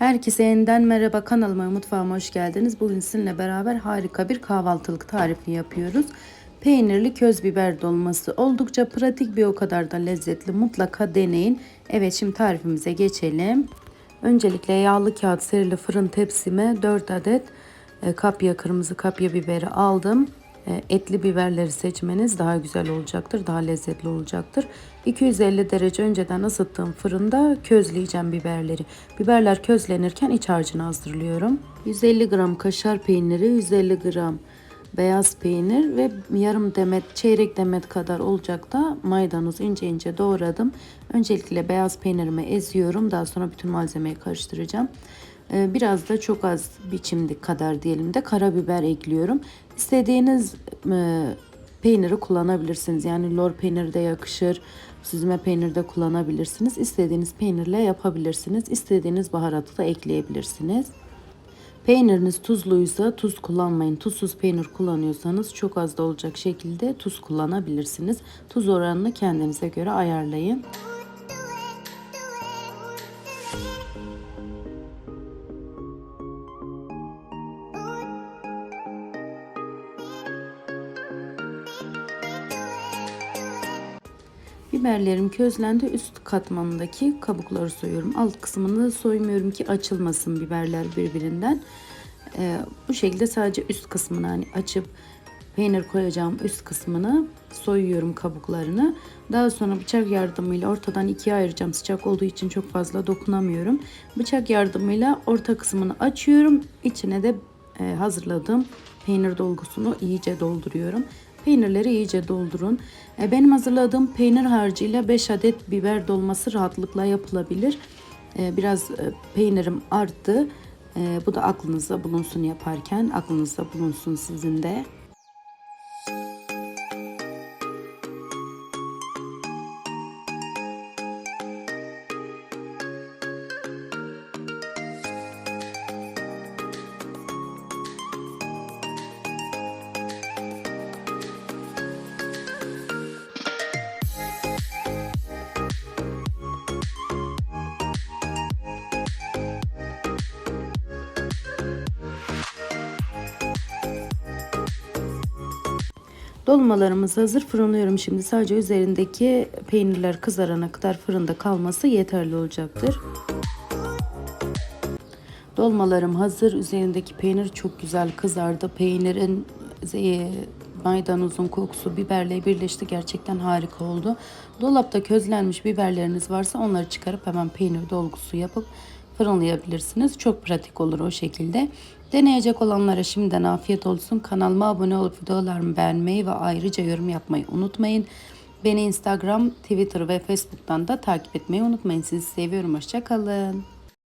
Herkese yeniden merhaba kanalıma mutfağıma hoş geldiniz. Bugün sizinle beraber harika bir kahvaltılık tarifi yapıyoruz. Peynirli köz biber dolması oldukça pratik bir o kadar da lezzetli mutlaka deneyin. Evet şimdi tarifimize geçelim. Öncelikle yağlı kağıt serili fırın tepsime 4 adet e, kapya kırmızı kapya biberi aldım. E, Etli biberleri seçmeniz daha güzel olacaktır, daha lezzetli olacaktır. 250 derece önceden ısıttığım fırında közleyeceğim biberleri. Biberler közlenirken iç harcını hazırlıyorum. 150 gram kaşar peyniri, 150 gram beyaz peynir ve yarım demet, çeyrek demet kadar olacak da maydanoz ince ince doğradım. Öncelikle beyaz peynirimi eziyorum. Daha sonra bütün malzemeyi karıştıracağım. Ee, Biraz da çok az biçimlik kadar diyelim de karabiber ekliyorum. İstediğiniz e, peyniri kullanabilirsiniz. Yani lor peyniri de yakışır. Süzme peynir de kullanabilirsiniz. İstediğiniz peynirle yapabilirsiniz. İstediğiniz baharatı da ekleyebilirsiniz. Peyniriniz tuzluysa tuz kullanmayın. Tuzsuz peynir kullanıyorsanız çok az da olacak şekilde tuz kullanabilirsiniz. Tuz oranını kendinize göre ayarlayın. Biberlerim közlendi. Üst katmanındaki kabukları soyuyorum. Alt kısmını soymuyorum ki açılmasın biberler birbirinden. Ee, bu şekilde sadece üst kısmını hani açıp peynir koyacağım üst kısmını soyuyorum kabuklarını. Daha sonra bıçak yardımıyla ortadan ikiye ayıracağım. Sıcak olduğu için çok fazla dokunamıyorum. Bıçak yardımıyla orta kısmını açıyorum. İçine de e, hazırladığım peynir dolgusunu iyice dolduruyorum. Peynirleri iyice doldurun. E, benim hazırladığım peynir harcıyla 5 adet biber dolması rahatlıkla yapılabilir. E, biraz e, peynirim arttı. Bu da aklınızda bulunsun yaparken. Aklınızda bulunsun sizin de. Dolmalarımız hazır. Fırınlıyorum şimdi. Sadece üzerindeki peynirler kızarana kadar fırında kalması yeterli olacaktır. Dolmalarım hazır. Üzerindeki peynir çok güzel kızardı. Peynirin e, maydanozun kokusu biberle birleşti. Gerçekten harika oldu. Dolapta közlenmiş biberleriniz varsa onları çıkarıp hemen peynir dolgusu yapıp fırınlayabilirsiniz. Çok pratik olur o şekilde. Deneyecek olanlara şimdiden afiyet olsun. Kanalıma abone olup videolarımı beğenmeyi ve ayrıca yorum yapmayı unutmayın. Beni Instagram, Twitter ve Facebook'tan da takip etmeyi unutmayın. Sizi seviyorum. Hoşçakalın.